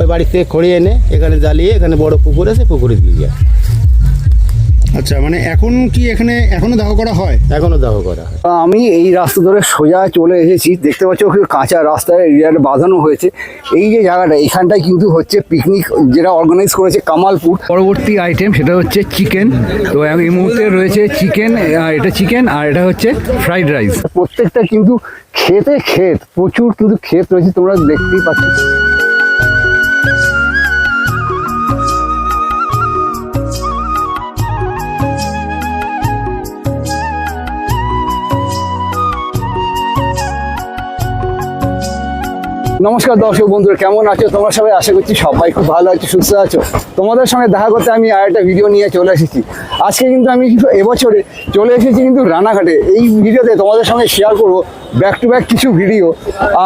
ওই বাড়ি থেকে খড়ি এনে এখানে জ্বালিয়ে এখানে বড় পুকুর আছে পুকুরে দিয়ে যায়। আচ্ছা মানে এখন কি এখানে এখনও দাহ করা হয়? এখনও দাহ করা হয়। আমি এই রাস্তা ধরে সোজা চলে এসেছি দেখতে পাচ্ছ ওখানে কাঁচা রাস্তায় এরিয়াটা বাঁধানো হয়েছে। এই যে জায়গাটা এখানটায় কিন্তু হচ্ছে পিকনিক যেটা অর্গানাইজ করেছে কামালপুর। পরবর্তী আইটেম সেটা হচ্ছে চিকেন তো এই মুহূর্তে রয়েছে চিকেন এটা চিকেন আর এটা হচ্ছে ফ্রাইড রাইস প্রত্যেকটা কিন্তু খেতে ক্ষেত প্রচুর কিন্তু ক্ষেত রয়েছে তোমরা দেখতেই পাচ্ছ। নমস্কার দর্শক বন্ধুরা, কেমন আছো? তোমরা সবাই আশা করছি সবাই খুব ভালো আছো, সুস্থ আছো। তোমাদের সঙ্গে দেখা করতে আমি আর একটা ভিডিও নিয়ে চলে এসেছি। আজকে কিন্তু আমি এবছরে চলে এসেছি কিন্তু রানাঘাটে। এই ভিডিওতে তোমাদের সঙ্গে শেয়ার করব ব্যাক টু ব্যাক কিছু ভিডিও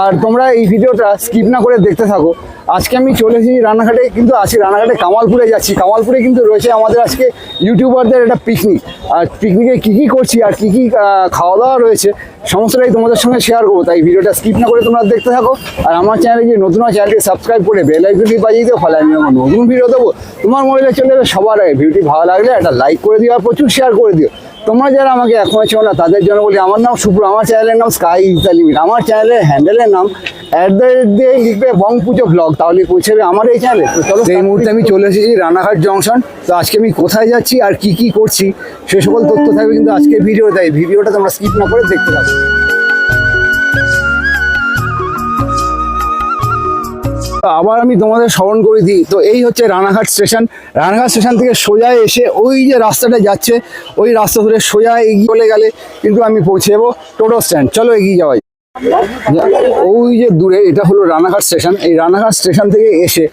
আর তোমরা এই ভিডিওটা স্কিপ না করে দেখতে থাকো। আজকে আমি চলে এসেছি রানাঘাটে কিন্তু আছি রানাঘাটে কামালপুরে যাচ্ছি। কামালপুরে কিন্তু রয়েছে আমাদের আজকে ইউটিউবারদের একটা পিকনিক আর পিকনিকে কী কী করছি আর কী কী খাওয়া দাওয়া রয়েছে, সমস্তটাই তোমাদের সঙ্গে শেয়ার করব। তাই ভিডিওটা স্কিপ না করে তোমরা দেখতে থাকো। আর আমার চ্যানেলে যে নতুন চ্যানেলটি সাবস্ক্রাইব করে বেল আইকনটি বাজিয়ে দিও, ফলে আমি আমার নতুন ভিডিও দেবো। তোমার মোবাইলে চলে সবার আগে ভিডিওটি ভালো লাগলে একটা লাইক করে দিও আর প্রচুর শেয়ার করে দিও। তোমরা যারা আমাকে এখনও ছিল না তাদের জন্য বলি আমার নাম সুপ্র আমার চ্যানেলের নাম স্কাই ইজ দ্য লিমিট আমার চ্যানেলের হ্যান্ডেলের নাম অ্যাট দ্য রেট দিয়ে লিখবে বং পুজো ব্লগ তাহলে পৌঁছাবে আমার এই চ্যানেলে তো চলো এই মুহূর্তে আমি চলে এসেছি রানাঘাট জংশন তো আজকে আমি কোথায় যাচ্ছি আর কি কি করছি সে সকল তথ্য থাকবে কিন্তু আজকে ভিডিও দেয় ভিডিওটা তোমরা স্কিপ না করে দেখতে থাকো। আবার আমি তোমাদের স্মরণ করে দিই। তো এই হচ্ছে রানাঘাট স্টেশন। রানাঘাট স্টেশন থেকে সোজা এসে ওই যে রাস্তাটা যাচ্ছে, ওই রাস্তা ধরে সোজা এগিয়ে চলে গেলে কিন্তু আমি পৌঁছে যাব টোটো স্ট্যান্ড। চলো এগিয়ে যাওয়া যাক। ওই যে দূরে এটা হলো রানাঘাট স্টেশন। এই রানাঘাট স্টেশন থেকে এসে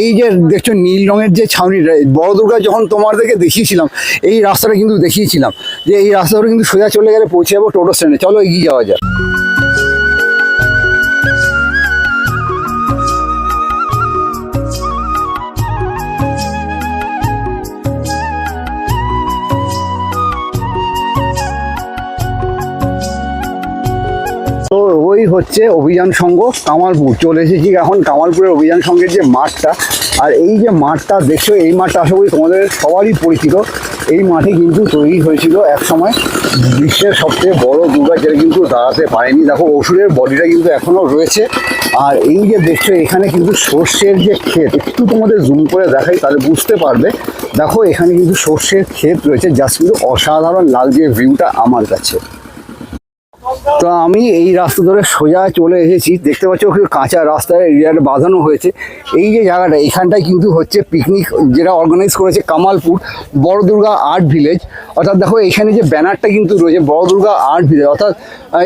এই যে দেখছ নীল রঙের যে ছাউনিটা বড় দুর্গা যখন তোমাদেরকে দেখিয়েছিলাম, এই রাস্তাটা কিন্তু দেখিয়েছিলাম যে এই রাস্তা ধরে কিন্তু সোজা চলে গেলে পৌঁছে যাব টোটো স্ট্যান্ডে। চলো এগিয়ে যাওয়া যাক। হচ্ছে অভিযান সংঘ কামালপুর। চলে এসেছি এখন কামালপুরের অভিযান সংঘের যে মাঠটা। আর এই যে মাঠটা দেখছ, এই মাঠটা আশা করি তোমাদের সবারই পরিচিত। এই মাঠে কিন্তু তৈরি হয়েছিল এক সময় বিশ্বের সবচেয়ে বড় দুর্গা, যেটা কিন্তু দাঁড়াতে পারেনি। দেখো ওষুধের বডিটা কিন্তু এখনও রয়েছে। আর এই যে দেখছ, এখানে কিন্তু সর্ষের যে ক্ষেত, একটু তোমাদের জুম করে দেখাই, তাহলে বুঝতে পারবে। দেখো, এখানে কিন্তু সর্ষের ক্ষেত রয়েছে জাস্ট কিন্তু অসাধারণ লাল লাগছে ভিউটা আমার কাছে। তো আমি এই রাস্তা ধরে সোজা চলে এসেছি। দেখতে পাচ্ছ কাঁচা রাস্তায় এরিয়াটা বাঁধানো হয়েছে। এই যে জায়গাটা, এখানটায় কিন্তু হচ্ছে পিকনিক যেটা অর্গানাইজ করেছে কামালপুর বড় দুর্গা আর্ট ভিলেজ অর্থাৎ দেখো, এখানে যে ব্যানারটা কিন্তু রয়েছে, বড় দুর্গা আর্ট ভিলেজ অর্থাৎ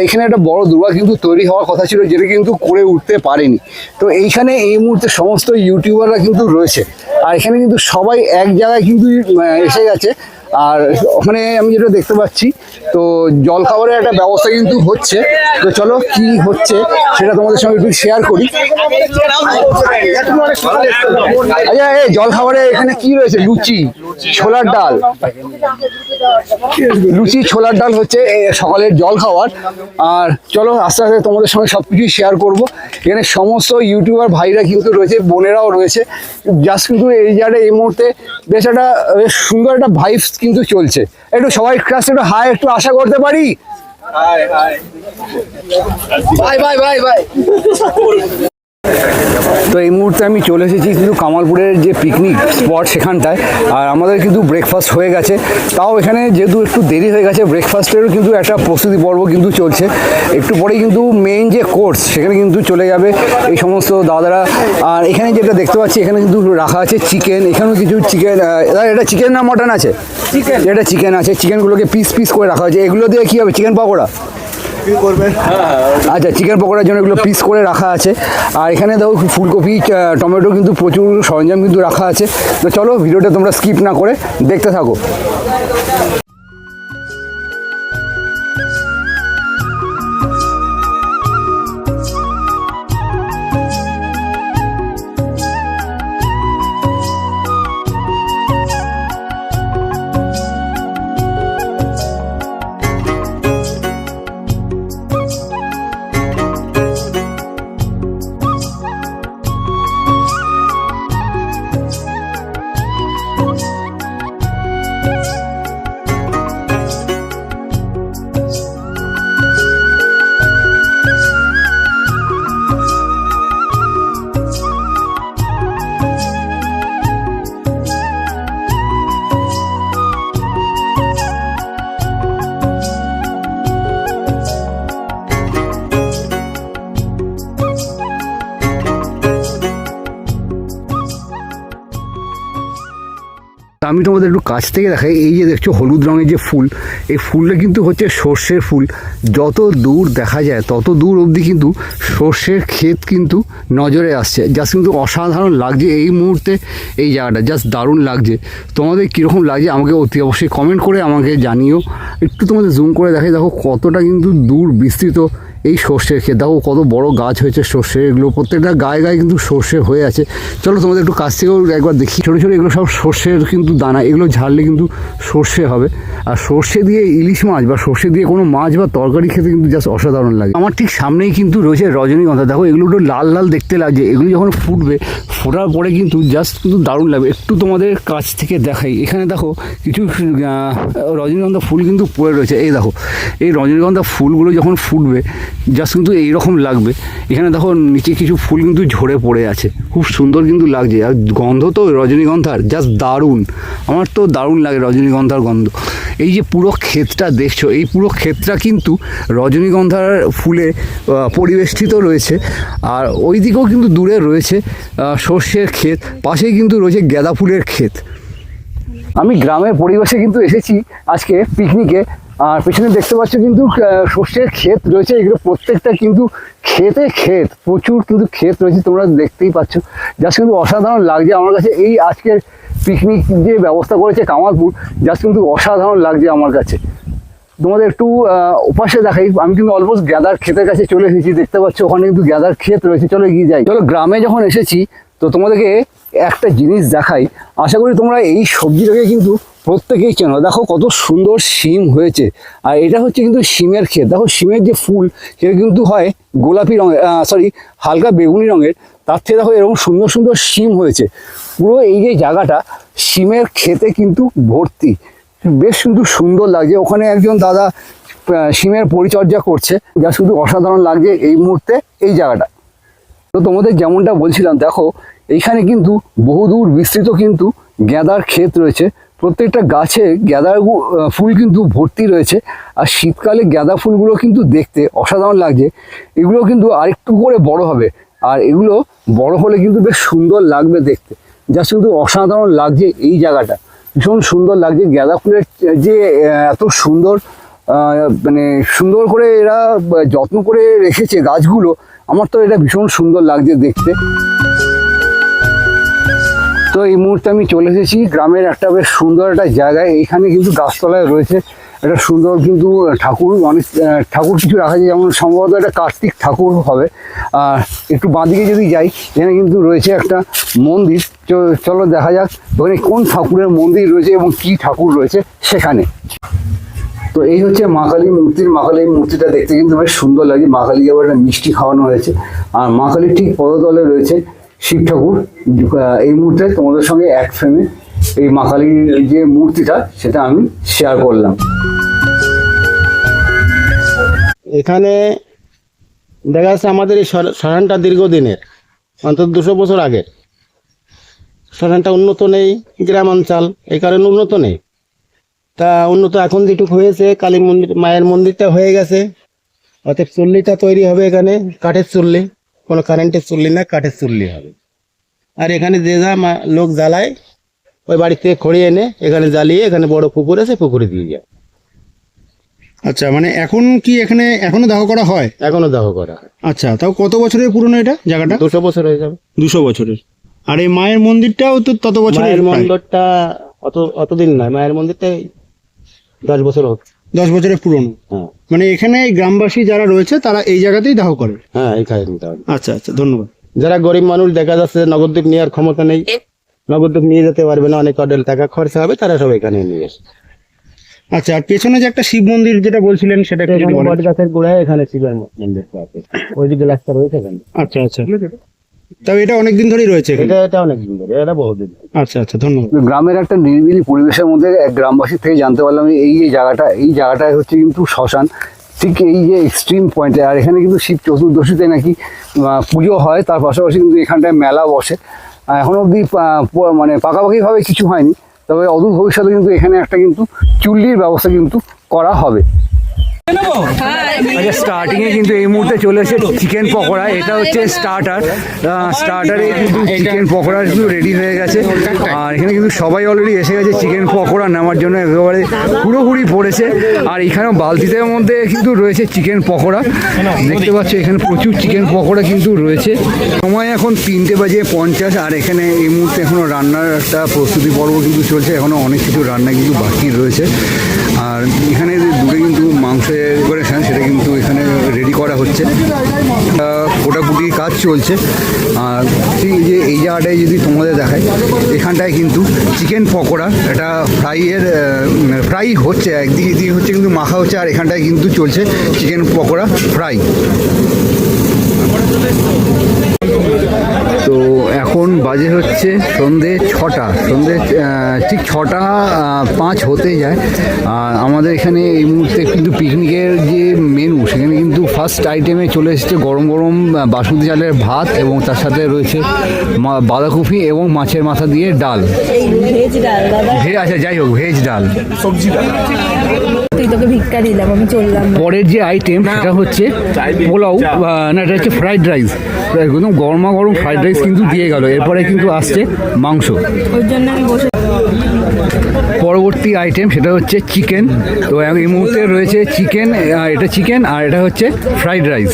এখানে একটা বড় দুর্গা কিন্তু তৈরি হওয়ার কথা ছিল, যেটা কিন্তু করে উঠতে পারেনি। তো এইখানে এই মুহূর্তে সমস্ত ইউটিউবাররা কিন্তু রয়েছে। আর এখানে কিন্তু সবাই এক জায়গায় কিন্তু এসে গেছে। আর ওখানে আমি যেটা দেখতে পাচ্ছি, তো জল খাবারের একটা ব্যবস্থা কিন্তু হচ্ছে। তো চলো কি হচ্ছে সেটা তোমাদের সঙ্গে একটু শেয়ার করি। আচ্ছা এই জল খাবারে এখানে কি রয়েছে? লুচি, ছোলার ডাল। লুচি, ছোলার ডাল হচ্ছে সকালের জল খাবার আর চলো আস্তে আস্তে তোমাদের সঙ্গে সব কিছুই শেয়ার করব। এখানে সমস্ত ইউটিউবার ভাইরা কিন্তু রয়েছে, বোনেরাও রয়েছে। জাস্ট কিন্তু এই জায়গাটা এই মুহূর্তে বেশ একটা সুন্দর একটা ভাইবস কিন্তু চলছে। একটু সবাই কাছে একটু হাই একটু আশা করতে পারি? বাই বাই বাই বাই তো এই মুহূর্তে আমি চলে এসেছি কিন্তু কামালপুরের যে পিকনিক স্পট সেখানটায়। আর আমাদের কিন্তু ব্রেকফাস্ট হয়ে গেছে। তাও এখানে যেহেতু একটু দেরি হয়ে গেছে ব্রেকফাস্টেরও কিন্তু একটা প্রস্তুতি পর্ব কিন্তু চলছে। একটু পরেই কিন্তু মেইন যে কোর্স সেখানে কিন্তু চলে যাবে এই সমস্ত দাদারা। আর এখানে যেটা দেখতে পাচ্ছি এখানে কিন্তু রাখা আছে চিকেন এখানেও কিছু চিকেন এটা চিকেন না মটন আছে? চিকেন এটা চিকেন আছে। চিকেনগুলোকে পিস পিস করে রাখা হয়েছে। এগুলো দিয়ে কী হবে? চিকেন পকোড়া? আচ্ছা চিকেন পকোড়ার জন্য এগুলো পিস করে রাখা আছে। আর এখানে দেখো ফুলকপি টমেটো কিন্তু প্রচুর সরঞ্জাম কিন্তু রাখা আছে। তো চলো, ভিডিওটা তোমরা স্কিপ না করে দেখতে থাকো। আমি তোমাদের একটু কাছ থেকে দেখাই, এই যে দেখছ হলুদ রঙের যে ফুল, এই ফুলটা কিন্তু হচ্ছে সর্ষের ফুল। যত দূর দেখা যায়, তত দূর অবধি কিন্তু সর্ষের ক্ষেত কিন্তু নজরে আসছে। জাস্ট কিন্তু অসাধারণ লাগছে এই মুহূর্তে এই জায়গাটা, জাস্ট দারুণ লাগছে। তোমাদের কীরকম লাগছে আমাকে অতি অবশ্যই কমেন্ট করে আমাকে জানিও। একটু তোমাদের জুম করে দেখাই, দেখো কতটা কিন্তু দূর বিস্তৃত এই সর্ষের ক্ষেত দেখো কত বড় গাছ হয়েছে সর্ষে, এগুলো প্রত্যেকটা গায়ে গায়ে কিন্তু সর্ষে হয়ে আছে। চলো তোমাদের একটু কাছ থেকেও একবার দেখি। ছোটো ছোটো এগুলো সব সর্ষের কিন্তু দানা, এগুলো ঝাড়লে কিন্তু সর্ষে হবে। আর সর্ষে দিয়ে ইলিশ মাছ বা সর্ষে দিয়ে কোনো মাছ বা তরকারি খেতে কিন্তু জাস্ট অসাধারণ লাগে। আমার ঠিক সামনেই কিন্তু রয়েছে রজনীগন্ধা। দেখো এগুলো একটু লাল লাল দেখতে লাগছে। এগুলো যখন ফুটবে, ফোটার পরে কিন্তু জাস্ট কিন্তু দারুণ লাগবে। একটু তোমাদের কাছ থেকে দেখাই। এখানে দেখো কিছু রজনীগন্ধা ফুল কিন্তু পড়ে রয়েছে। এই দেখো, এই রজনীগন্ধা ফুলগুলো যখন ফুটবে জাস্ট কিন্তু এইরকম লাগবে। এখানে দেখো নিচে কিছু ফুল কিন্তু ঝরে পড়ে আছে। খুব সুন্দর কিন্তু লাগছে। আর গন্ধ তো রজনীগন্ধার, জাস্ট দারুণ। আমার তো দারুণ লাগে রজনীগন্ধার গন্ধ। এই যে পুরো ক্ষেতটা দেখছ, এই পুরো ক্ষেতটা কিন্তু রজনীগন্ধার ফুলে পরিবেষ্টিত রয়েছে। আর ওই দিকেও কিন্তু দূরে রয়েছে সর্ষের ক্ষেত, পাশেই কিন্তু রয়েছে গাঁদা ফুলের ক্ষেত। আমি গ্রামের পরিবেশে কিন্তু এসেছি আজকে পিকনিকে আর পেছনে দেখতে পাচ্ছ কিন্তু সর্ষের ক্ষেত রয়েছে, এগুলো প্রত্যেকটা কিন্তু ক্ষেতে ক্ষেত, প্রচুর কিন্তু ক্ষেত রয়েছে, তোমরা দেখতেই পাচ্ছ। জাস্ট কিন্তু অসাধারণ লাগছে, আমার কাছে এই আজকের পিকনিক যে ব্যবস্থা করেছে কামালপুর জাস্ট কিন্তু অসাধারণ লাগছে আমার কাছে। তোমাদের একটু ওপাশে দেখাই, আমি কিন্তু অলমোস্ট গ্যাদার ক্ষেতের কাছে চলে এসেছি, দেখতে পাচ্ছ, ওখানে কিন্তু গ্যাদার ক্ষেত রয়েছে, চলো এগিয়ে যাই। চলো, গ্রামে যখন এসেছি, তো তোমাদেরকে একটা জিনিস দেখাই। আশা করি তোমরা এই সবজিটাকে কিন্তু প্রত্যেকেই চেনো। দেখো কত সুন্দর শিম হয়েছে। আর এটা হচ্ছে কিন্তু শিমের ক্ষেত। দেখো শিমের যে ফুল, সেটা কিন্তু হয় গোলাপি রঙের সরি হালকা বেগুনি রঙের। তার থেকে দেখো এরকম সুন্দর সুন্দর শিম হয়েছে। পুরো এই যে জায়গাটা শিমের ক্ষেতে কিন্তু ভর্তি। বেশ কিন্তু সুন্দর লাগছে। ওখানে একজন দাদা সিমের পরিচর্যা করছে। যা শুধু অসাধারণ লাগছে এই মুহূর্তে এই জায়গাটা। তো তোমাদের যেমনটা বলছিলাম, দেখো এইখানে কিন্তু বহুদূর বিস্তৃত কিন্তু গ্যাদার ক্ষেত রয়েছে। প্রত্যেকটা গাছে গ্যাদার গু- ফুল কিন্তু ভর্তি রয়েছে। আর শীতকালে গ্যাদা ফুলগুলো কিন্তু দেখতে অসাধারণ লাগছে। এগুলো কিন্তু আরেকটু করে বড় হবে। আর এগুলো বড় হলে কিন্তু বেশ সুন্দর লাগবে দেখতে। যা কিন্তু অসাধারণ লাগছে এই জায়গাটা। ভীষণ সুন্দর লাগছে গাঁদা ফুলের যে এত সুন্দর মানে সুন্দর করে এরা যত্ন করে রেখেছে গাছগুলো, আমার তো এটা ভীষণ সুন্দর লাগছে দেখতে। তো এই মুহূর্তে আমি চলে এসেছি। গ্রামের একটা বেশ সুন্দর একটা জায়গায়। এইখানে কিন্তু গাছতলায় রয়েছে একটা সুন্দর কিন্তু ঠাকুর। অনেক ঠাকুর কিছু রাখা যায় যেমন সম্ভবত একটা কার্তিক ঠাকুর হবে। আর একটু বাঁদিকে যদি যাই, এখানে কিন্তু রয়েছে একটা মন্দির। চলো দেখা যাক ওখানে কোন ঠাকুরের মন্দির রয়েছে এবং কি ঠাকুর রয়েছে সেখানে। তো এই হচ্ছে মা কালীর মূর্তির মা কালীর মূর্তিটা দেখতে কিন্তু বেশ সুন্দর লাগে। মা কালীকে আবার একটা মিষ্টি খাওয়ানো হয়েছে। আর মা কালীর ঠিক পদতলে রয়েছে। শিব ঠাকুর এই মুহূর্তে তোমাদের সঙ্গে এক ফ্রেমে এই মা কালীর যে মূর্তিটা, সেটা আমি শেয়ার করলাম। এখানে দেখা যাচ্ছে আমাদের এই শ্মশানটা দীর্ঘদিনের, অন্তত দুশো বছর আগের। শ্মশানটা উন্নত নেই গ্রামাঞ্চল, এই কারণে উন্নত নেই। তা উন্নত এখন যেটুকু হয়েছে, কালী মন্দির, মায়ের মন্দিরটা হয়ে গেছে। অতএব চুল্লিটা তৈরি হবে এখানে, কাঠের চুল্লি। কোনো কারেন্টের চুল্লি না কাঠের চুল্লি হবে। আর এখানে যে যা লোক জ্বালায় ওই বাড়ি থেকে খড়িয়ে এনে এখানে জ্বালিয়ে এখানে বড় পুকুর আছে পুকুরে দিয়ে যায়। আচ্ছা মানে এখন কি এখানে এখনও দাহ করা হয়? এখনও দাহ করা হয়। আচ্ছা তাও কত বছরের পুরনো এটা জায়গাটা? দুশো বছর হয়ে যাবে। দুশো বছরের। আর এই মায়ের মন্দিরটাও তো তত বছরের মায়ের মন্দিরটা অত অতদিন নয় মায়ের মন্দিরটা দশ বছর হচ্ছে দশ বছরের পুরনো। হ্যাঁ। মানে এখানে এই গ্রামবাসী যারা রয়েছে তারা এই জায়গাতেই দাহ করে। হ্যাঁ হবে। আচ্ছা আচ্ছা ধন্যবাদ। যারা গরিব মানুষ দেখা যাচ্ছে নগদদ্বীপ নেওয়ার ক্ষমতা নেই। নগদদ্বীপ নিয়ে যেতে পারবে না অনেক অডেল টাকা খরচা হবে তারা সব এখানে নিয়ে আসে। আচ্ছা আর পেছনে যে একটা শিব মন্দির যেটা বলছিলেন সেটা বট গাছের গোড়ায় এখানে শিবের ওইদিকে রাস্তা রয়েছে আচ্ছা আচ্ছা। তবে এটা অনেকদিন ধরেই রয়েছে এটা এটা অনেক ধরে এটা বহুদিন আচ্ছা আচ্ছা ধন্যবাদ। গ্রামের একটা নিরিবিলি পরিবেশের মধ্যে এক গ্রামবাসী থেকে জানতে পারলাম এই যে জায়গাটা এই জায়গাটায় হচ্ছে কিন্তু শ্মশান। ঠিক এই যে এক্সট্রিম পয়েন্টে আর এখানে কিন্তু শিব চতুর্দশীতে নাকি পুজো হয় তার পাশাপাশি কিন্তু এখানটায় মেলা বসে। এখন অবধি মানে পাকাপাকিভাবে কিছু হয়নি তবে অদূর ভবিষ্যতে কিন্তু এখানে একটা কিন্তু চুল্লির ব্যবস্থা কিন্তু করা হবে। আচ্ছা স্টার্টিং এ কিন্তু এই মুহূর্তে চলে এসেছে চিকেন পকোড়া। এটা হচ্ছে স্টার্টার স্টার্টারে কিন্তু চিকেন পকোড়া কিন্তু রেডি হয়ে গেছে। আর এখানে কিন্তু সবাই অলরেডি এসে গেছে চিকেন পকোড়া নেওয়ার জন্য একেবারে পুরোপুরি পড়েছে। আর এখানেও বালতিদের মধ্যে কিন্তু রয়েছে চিকেন পকোড়া। দেখতে পাচ্ছ এখানে প্রচুর চিকেন পকোড়া কিন্তু রয়েছে। সময় এখন তিনটে বাজে পঞ্চাশ আর এখানে এই মুহূর্তে এখনও রান্নার একটা প্রস্তুতি পর্ব কিন্তু চলছে। এখনও অনেক কিছু রান্না কিন্তু বাকি রয়েছে। আর এখানে যে দূরে কিন্তু মাংসের প্রিপারেশন সেটা কিন্তু এখানে রেডি করা হচ্ছে। কোটাকুটি কাজ চলছে। আর এই যে, এই জায়গাটায় যদি তোমাদের দেখায় এখানটায় কিন্তু চিকেন পকোড়া, এটা ফ্রাইয়ের ফ্রাই হচ্ছে, একদিকে দিয়ে হচ্ছে কিন্তু মাখা হচ্ছে, আর এখানটায় কিন্তু চলছে চিকেন পকোড়া ফ্রাই তো এখন বাজে হচ্ছে সন্ধে ছটা সন্ধে ঠিক ছটা পাঁচ হতে যায়। আর আমাদের এখানে এই মুহূর্তে কিন্তু পিকনিকের যে মেনু সেখানে কিন্তু ফার্স্ট আইটেমে চলে এসেছে গরম গরম বাসন্তী চালের ভাত এবং তার সাথে রয়েছে মা- বাঁধাকপি এবং মাছের মাথা দিয়ে ডাল। ভেজ ডাল আচ্ছা যাই হোক ভেজ ডাল। সবজি ডাল। তুই তোকে ভিক্ষা দিলাম আমি চললাম পরের যে আইটেম সেটা হচ্ছে পোলাও না এটা হচ্ছে ফ্রাইড রাইস একদম গরমা গরম ফ্রাইড রাইস কিন্তু দিয়ে গেল এরপরে কিন্তু আসছে মাংস ওর জন্য আমি বসে পরবর্তী আইটেম সেটা হচ্ছে চিকেন তো এই মুহূর্তে রয়েছে চিকেন এটা চিকেন আর এটা হচ্ছে ফ্রাইড রাইস